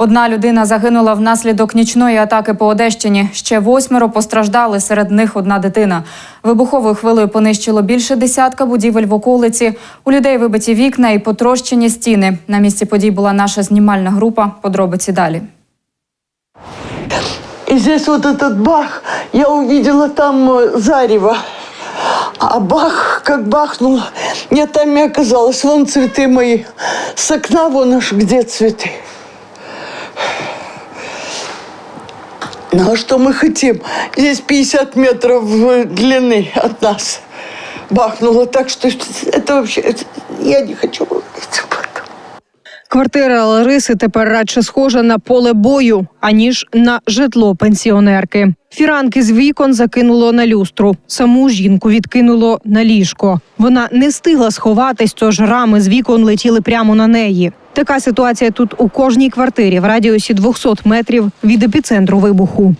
Одна людина загинула внаслідок нічної атаки по Одещині. Ще восьмеро постраждали. Серед них одна дитина. Вибуховою хвилею понищило більше десятка будівель в околиці. У людей вибиті вікна і потрощені стіни. На місці подій була наша знімальна група. Подробиці далі. И здесь вот этот бах, я увидела там э, зарево. А бах, как бахнул, я там и оказалась. Вон цветы мои. С окна вон аж где цветы. Ну а что мы хотим? Здесь 50 метров э, длины от нас. Бахнуло так, что это вообще... это- Я не хочу говорить об этом. Квартира Лариси тепер радше схожа на поле бою, аніж на житло пенсіонерки. Фіранки з вікон закинуло на люстру. Саму жінку відкинуло на ліжко. Вона не встигла сховатись, тож рами з вікон летіли прямо на неї. Така ситуація тут у кожній квартирі в радіусі 200 метрів від епіцентру вибуху.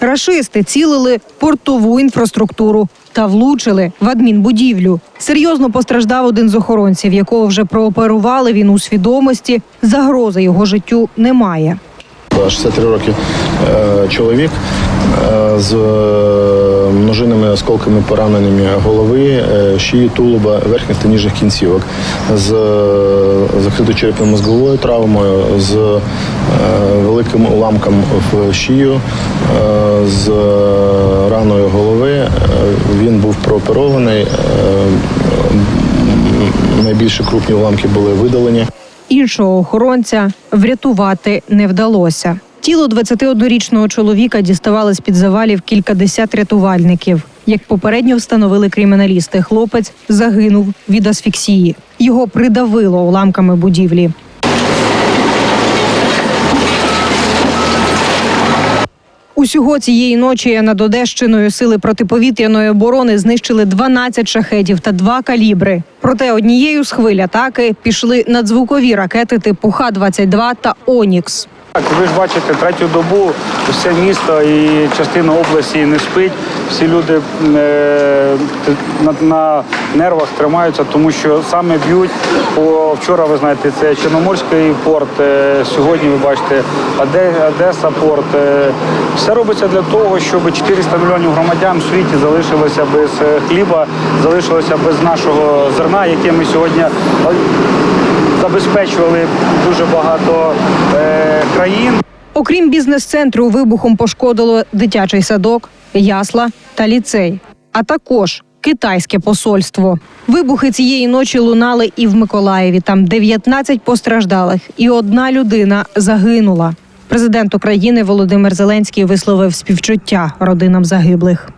Рашисти цілили портову інфраструктуру та влучили в адмінбудівлю. Серйозно постраждав один з охоронців, якого вже прооперували. Він у свідомості. Загрози його життю немає. 63 роки е, чоловік е, з е, множинними осколками пораненнями голови, шиї, тулуба, верхніх та ніжних кінцівок, з закритою черепно-мозговою травмою, з великим уламком в шию, з раною голови. Він був прооперований. е, Найбільші крупні уламки були видалені. Іншого охоронця врятувати не вдалося. Тіло 21-річного чоловіка діставали з під завалів кількадесят рятувальників. Як попередньо встановили криміналісти, хлопець загинув від асфіксії. Його придавило уламками будівлі. Усього цієї ночі над Одещиною сили протиповітряної оборони знищили 12 шахетів та два калібри. Проте однією з хвиль атаки пішли надзвукові ракети типу Х-22 та Онікс. Так, ви ж бачите, третю добу все місто і частина області не спить. Всі люди е, на, на нервах тримаються, тому що саме б'ють. По вчора ви знаєте, це Чорноморський порт. е, сьогодні ви бачите Оде, Одеса порт. Е, все робиться для того, щоб 400 мільйонів громадян в світі залишилося без е, хліба, залишилося без нашого зерна, яке ми сьогодні е, забезпечували дуже багато е. Окрім бізнес-центру, вибухом пошкодило дитячий садок, ясла та ліцей, а також китайське посольство. Вибухи цієї ночі лунали і в Миколаєві. Там 19 постраждалих, і одна людина загинула. Президент України Володимир Зеленський висловив співчуття родинам загиблих.